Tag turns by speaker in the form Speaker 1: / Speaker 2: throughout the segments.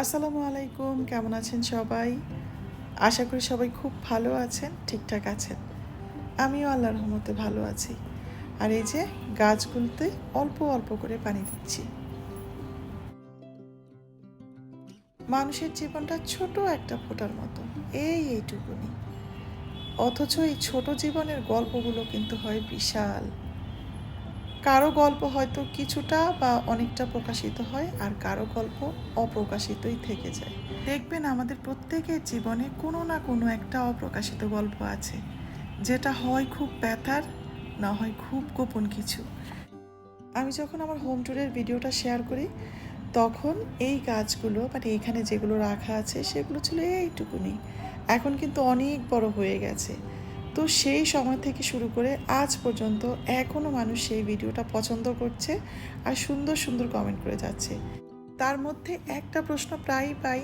Speaker 1: আসসালামু আলাইকুম, কেমন আছেন সবাই? আশা করি সবাই খুব ভালো আছেন, ঠিকঠাক আছেন। আমিও আল্লাহর রহমতে ভালো আছি। আর এই যে গাছগুলোতে অল্প অল্প করে পানি দিচ্ছি। মানুষের জীবনটা ছোট একটা ফোঁটার মতো, এই এইটুকুনি। অথচ এই ছোট জীবনের গল্পগুলো কিন্তু হয় বিশাল। কারও গল্প হয়তো কিছুটা বা অনেকটা প্রকাশিত হয় আর কারও গল্প অপ্রকাশিতই থেকে যায়। দেখবেন আমাদের প্রত্যেকের জীবনে কোনো না কোনো একটা অপ্রকাশিত গল্প আছে। যেটা হয় খুব ব্যথার, না হয় খুব গোপন কিছু। আমি যখন আমার হোম ট্যুরের ভিডিওটা শেয়ার করি, তখন এই গাছগুলো মানে এখানে যেগুলো রাখা আছে, সেগুলো ছিল এইটুকুনি। এখন কিন্তু অনেক বড় হয়ে গেছে। তো সেই সময় থেকে শুরু করে আজ পর্যন্ত এখনও মানুষ সেই ভিডিওটা পছন্দ করছে আর সুন্দর সুন্দর কমেন্ট করে যাচ্ছে। তার মধ্যে একটা প্রশ্ন প্রায়ই পাই,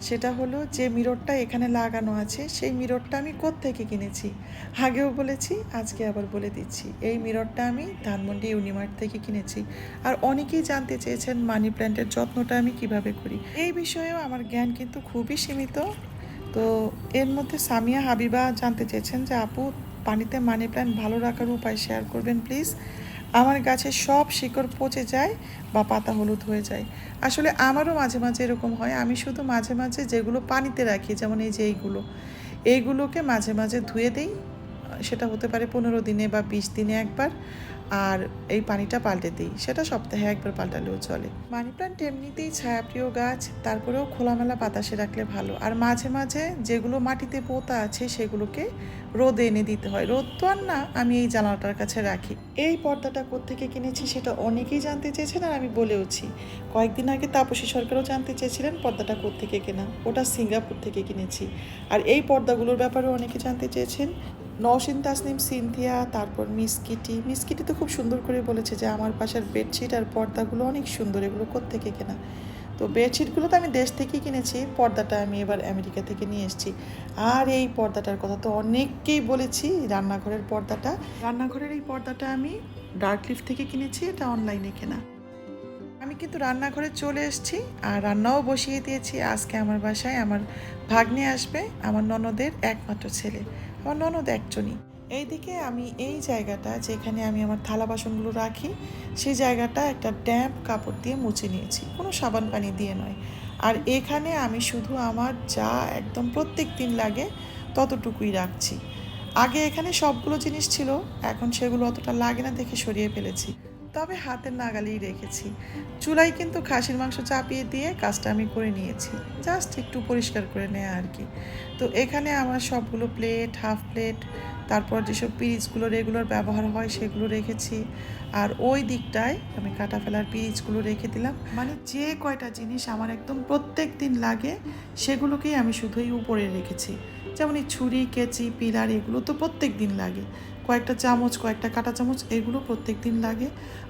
Speaker 1: সেটা হলো যে মিররটা এখানে লাগানো আছে, সেই মিররটা আমি থেকে কিনেছি? আগেও বলেছি, আজকে আবার বলে দিচ্ছি। এই মিররটা আমি ধানমন্ডি ইউনিমার্ট থেকে কিনেছি। আর অনেকেই জানতে চেয়েছেন মানি প্ল্যান্টের যত্নটা আমি কীভাবে করি। এই বিষয়েও আমার জ্ঞান কিন্তু খুবই সীমিত। তো এর মধ্যে সামিয়া হাবিবা জানতে চেয়েছেন যে, আপু, পানিতে মানি প্ল্যান্ট ভালো রাখার উপায় শেয়ার করবেন প্লিজ আমার গাছে সব শিকড় পচে যায় বা পাতা হলুদ হয়ে যায়। আসলে আমারও মাঝে মাঝে এরকম হয়। আমি শুধু মাঝে মাঝে যেগুলো পানিতে রাখি, যেমন এই যে এইগুলো, এইগুলোকে মাঝে মাঝে ধুয়ে দিই। সেটা হতে পারে পনেরো দিনে বা বিশ দিনে একবার, আর এই পানিটা পাল্টে দিই। সেটা সপ্তাহে একবার পাল্টালেও চলে। মানি প্ল্যান্ট এমনিতেই ছায়াপ্রিয় গাছ, তারপরেও খোলামেলা বাতাসে রাখলে ভালো। আর মাঝে মাঝে যেগুলো মাটিতে পোতা আছে, সেগুলোকে রোদে এনে দিতে হয়। রোদ তো আর না, আমি এই জানালাটার কাছে রাখি। এই পর্দাটা কোত্থেকে কিনেছি সেটা অনেকেই জানতে চেয়েছেন আর আমি বলেওছি। কয়েকদিন আগে তাপসী সরকারও জানতে চেয়েছিলেন পর্দাটা কোত্থেকে কেনা। ওটা সিঙ্গাপুর থেকে কিনেছি। আর এই পর্দাগুলোর ব্যাপারেও অনেকে জানতে চেয়েছেন নওশিন তাসনিম, সিনথিয়া, তারপর মিসকিটি মিসকিটি তো খুব সুন্দর করে বলেছে যে, আমার পাশের বেডশিট আর পর্দাগুলো অনেক সুন্দর, এগুলো কোত্থেকে কেনা? তো বেডশিটগুলো তো আমি দেশ থেকেই কিনেছি, পর্দাটা আমি এবার আমেরিকা থেকে নিয়ে এসেছি। আর এই পর্দাটার কথা তো অনেককেই বলেছি, রান্নাঘরের পর্দাটা। রান্নাঘরের এই পর্দাটা আমি ডার্ক লিফ থেকে কিনেছি, এটা অনলাইনে কেনা। আমি কিন্তু রান্নাঘরে চলে এসেছি, আর রান্নাও বসিয়ে দিয়েছি। আজকে আমার বাসায় আমার ভাগ্নে আসবে, আমার ননদের একমাত্র ছেলে। আমার ননদ একজনই এইদিকে আমি এই জায়গাটা যেখানে আমি আমার থালা বাসনগুলো রাখি, সেই জায়গাটা একটা ড্যাম্প কাপড় দিয়ে মুছে নিয়েছি। কোনো সাবান পানি দিয়ে নয়। আর এখানে আমি শুধু আমার যা একদম প্রত্যেক দিন লাগে ততটুকুই রাখছি। আগে এখানে সবগুলো জিনিস ছিল, এখন সেগুলো অতটা লাগে না দেখে সরিয়ে ফেলেছি। তবে হাতের নাগালেই রেখেছি। চুলায় কিন্তু খাসির মাংস চাপিয়ে দিয়ে কাজটা আমি করে নিয়েছি। জাস্ট একটু পরিষ্কার করে নেওয়া আর কি। তো এখানে আমার সবগুলো প্লেট হাফ প্লেট তারপর যেসব পিরিচগুলো রেগুলার ব্যবহার হয় সেগুলো রেখেছি। আর ওই দিকটায় আমি কাটা ফেলার পিরিচগুলো রেখে দিলাম। মানে যে কয়টা জিনিস আমার একদম প্রত্যেক দিন লাগে, সেগুলোকেই আমি শুধুই উপরে রেখেছি। যেমন এই ছুরি, কেচি, পিলার, এগুলো তো প্রত্যেক দিন লাগে। কয়েকটা চামচ, কয়েকটা কাঁটা চামচ এগুলো প্রত্যেক দিন লাগে।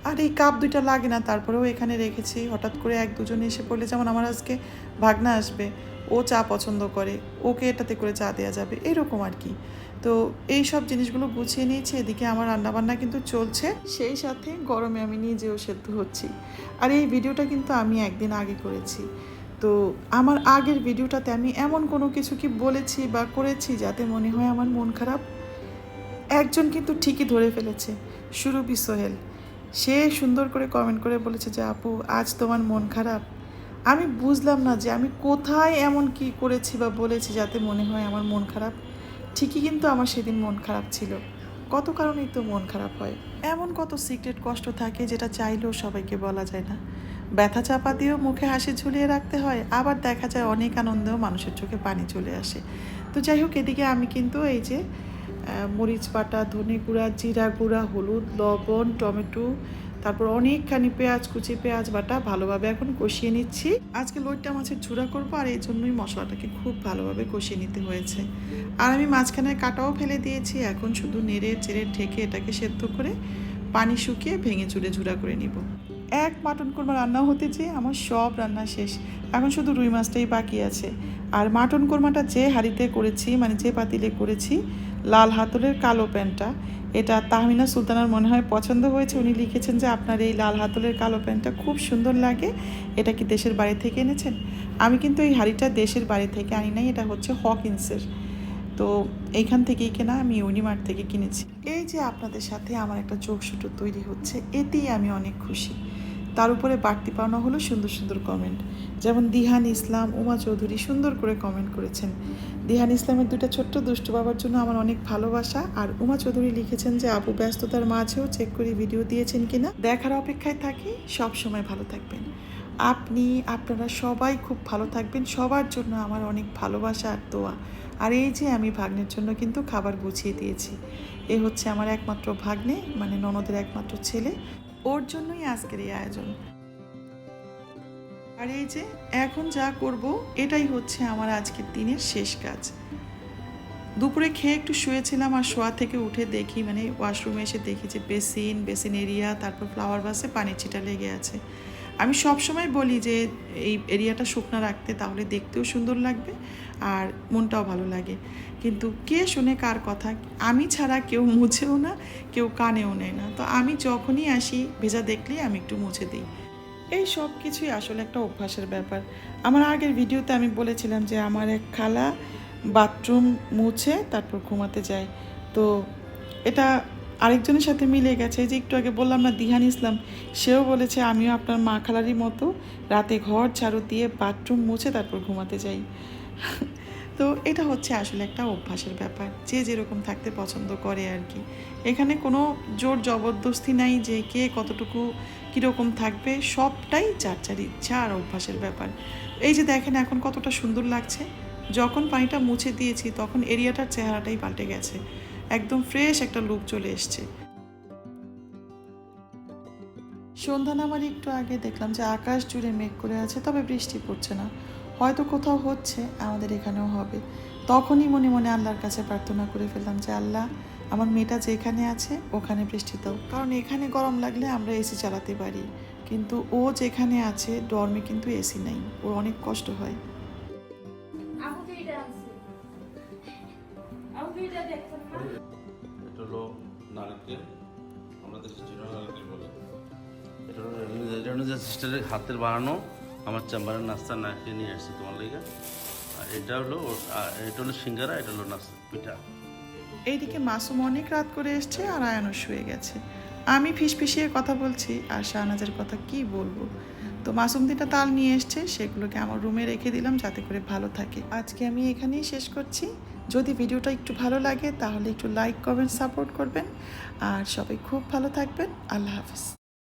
Speaker 1: আর এই কাপ দুইটা লাগে না, তারপরেও এখানে রেখেছি। হঠাৎ করে এক দুজন এসে পড়লে যেমন আমার আজকে ভাগনা আসবে, ও চা পছন্দ করে, ওকে এটাতে করে চা দেওয়া যাবে, এরকম আর কি। তো এই সব জিনিসগুলো গুছিয়ে নিয়েছি, এদিকে আমার রান্নাবান্না কিন্তু চলছে। সেই সাথে গরমে আমি নিজেও সেদ্ধ হচ্ছি। আর এই ভিডিওটা কিন্তু আমি একদিন আগে করেছি। তো আমার আগের ভিডিওটাতে আমি এমন কোনো কিছু কি বলেছি বা করেছি যাতে মনে হয় আমার মন খারাপ? একজন কিন্তু ঠিকই ধরে ফেলেছে। সুরভি সোহেল, সে সুন্দর করে কমেন্ট করে বলেছে যে, আপু, আজ তোমার মন খারাপ। আমি বুঝলাম না যে আমি কোথায় এমন কি করেছি বা বলেছি যাতে মনে হয় আমার মন খারাপ। ঠিকই কিন্তু আমার সেদিন মন খারাপ ছিল। কত কারণেই তো মন খারাপ হয়। এমন কত সিক্রেট কষ্ট থাকে যেটা চাইলেও সবাইকে বলা যায় না। ব্যথা চাপা দিয়েও মুখে হাসি ঝুলিয়ে রাখতে হয়, আবার দেখা যায় অনেক আনন্দেও মানুষের চোখে পানি চলে আসে। তো যাই হোক, এদিকে আমি কিন্তু এই যে মরিচ বাটা, ধনে গুঁড়া, জিরা গুঁড়া, হলুদ, লবণ, টমেটো, তারপর অনেকখানি পেঁয়াজ, কুচি পেঁয়াজ বাটা ভালোভাবে এখন কষিয়ে নিচ্ছি। আজকে লইট্টা মাছের ঝুড়া করব আর এই জন্যই মশলাটাকে খুব ভালোভাবে কষিয়ে নিতে হয়েছে। আর আমি মাঝখানে কাটাও ফেলে দিয়েছি, এখন শুধু নেড়ে চেড়ে ঢেকে এটাকে সেদ্ধ করে পানি শুকিয়ে ভেঙে চুড়ে ঝুড়া করে নিব। এক মাটন কোরমা রান্না হতে যেয়ে আমার সব রান্না শেষ। এখন শুধু রুই মাছটাই বাকি আছে। আর মাটন কোরমাটা যে হাঁড়িতে করেছি মানে যে পাতিলে করেছি লাল হাতলের কালো প্যান্টটা। এটা তাহমিনা সুলতানার মনে হয় পছন্দ হয়েছে। উনি লিখেছেন যে, আপনার এই লাল হাতলের কালো প্যান্টটা খুব সুন্দর লাগে। এটা কি দেশের বাড়ি থেকে এনেছেন? আমি কিন্তু এই হাঁড়িটা দেশের বাড়ি থেকে আনি নাই। এটা হচ্ছে হকিন্সের। তো এইখান থেকেই কেনা, আমি ইউনিমার্ট থেকে কিনেছি। এই যে আপনাদের সাথে আমার একটা চোখ সুটো তৈরি হচ্ছে, এতেই আমি অনেক খুশি। তার উপরে বাড়তি পাওনা হলো সুন্দর সুন্দর কমেন্ট যেমন দিহান ইসলাম, উমা চৌধুরী সুন্দর করে কমেন্ট করেছেন। দিহান ইসলামের দুইটা ছোট্ট দুষ্টু বাবার জন্য আমার অনেক ভালোবাসা। আর উমা চৌধুরী লিখেছেন যে, আপু, ব্যস্ততার মাঝেও চেক করে ভিডিও দিয়েছেন কিনা? দেখার অপেক্ষায় থাকি। সব সময় ভালো থাকবেন। আপনি, আপনারা সবাই খুব ভালো থাকবেন। সবার জন্য আমার অনেক ভালোবাসা আর দোয়া। আর এই যে আমি ভাগ্নের জন্য কিন্তু খাবার গুছিয়ে দিয়েছি। এ হচ্ছে আমার একমাত্র ভাগ্নে মানে ননদের একমাত্র ছেলে। ওর জন্যই আজকের এই আয়োজন। আর এই যে, এখন যা করব, এটাই হচ্ছে আমার আজকের দিনের শেষ কাজ। দুপুরে খেয়ে একটু শুয়েছিলাম আর শোয়া থেকে উঠে দেখি মানে ওয়াশরুমে এসে দেখি যে বেসিন বেসিন এরিয়া, তারপর ফ্লাওয়ার বাসে পানির ছিটা লেগে আছে। আমি সবসময় বলি যে, এই এরিয়াটা শুকনা রাখতে, তাহলে দেখতেও সুন্দর লাগবে। আর মনটাও ভালো লাগে। কিন্তু কে শুনে কার কথা? আমি ছাড়া কেউ মুছেও না, কেউ কানেও নেয় না। তো আমি যখনই আসি, ভেজা দেখলেই আমি একটু মুছে দিই। এই সব কিছুই আসলে একটা অভ্যাসের ব্যাপার। আমার আগের ভিডিওতে আমি বলেছিলাম যে আমার এক খালা বাথরুম মুছে, তারপর ঘুমাতে যায়। তো এটা আরেকজনের সাথে মিলে গেছে। যে একটু আগে বললাম না, দিহান ইসলাম, সেও বলেছে, আমিও আপনার মা খালারই মতো রাতে ঘর ঝাড়ু দিয়ে বাথরুম মুছে, তারপর ঘুমাতে যাই। তো এটা হচ্ছে আসলে একটা অভ্যাসের ব্যাপার। যে যেরকম থাকতে পছন্দ করে আর কি। এখানে কোনো জোর জবরদস্তি নাই যে কে কতটুকু কীরকম থাকবে, সবটাই যার যার ইচ্ছা আর অভ্যাসের ব্যাপার। এই যে দেখেন এখন কতটা সুন্দর লাগছে। যখন পানিটা মুছে দিয়েছি তখন এরিয়াটার চেহারাটাই পাল্টে গেছে। একদম ফ্রেশ একটা লুক চলে এসছে। সন্ধ্যা নামার একটু আগে দেখলাম যে আকাশ জুড়ে মেঘ করে আছে, তবে বৃষ্টি পড়ছে না। হয়তো কোথাও হচ্ছে আমাদের এখানেও হবে তখনই মনে মনে আল্লাহর কাছে প্রার্থনা করে ফেললাম যে আল্লাহ আমার মেয়েটা যেখানে আছে ওখানে বৃষ্টি দাও কারণ এখানে গরম লাগলে আমরা এসি চালাতে পারি কিন্তু ও যেখানে আছে ডর্মে কিন্তু এসি নাই ওর অনেক কষ্ট হয়
Speaker 2: এটা
Speaker 3: হলো নারকেল এটা হলো যে সিস্টারের হাতের বানানো আমার চেম্বারের নাস্তা না খেয়ে নিয়ে আসছি তোমার লেগে। আর এটা হলো এটা হলো সিঙ্গারা, এটা হলো নাস্তা, পিঠা।
Speaker 1: এইদিকে মাসুম অনেক রাত করে এসছে আর আয়ানও শুয়ে গেছে। আমি ফিসফিসিয়ে কথা বলছি আর শাহনাজের কথা কি বলব। তো মাসুম দিটা তাল নিয়ে এসছে, সেগুলোকে আমার রুমে রেখে দিলাম যাতে করে ভালো থাকে। আজকে আমি এখানেই শেষ করছি। যদি ভিডিওটা একটু ভালো লাগে তাহলে একটু লাইক করবেন সাপোর্ট করবেন। আর সবাই খুব ভালো থাকবেন। আল্লাহ হাফিজ।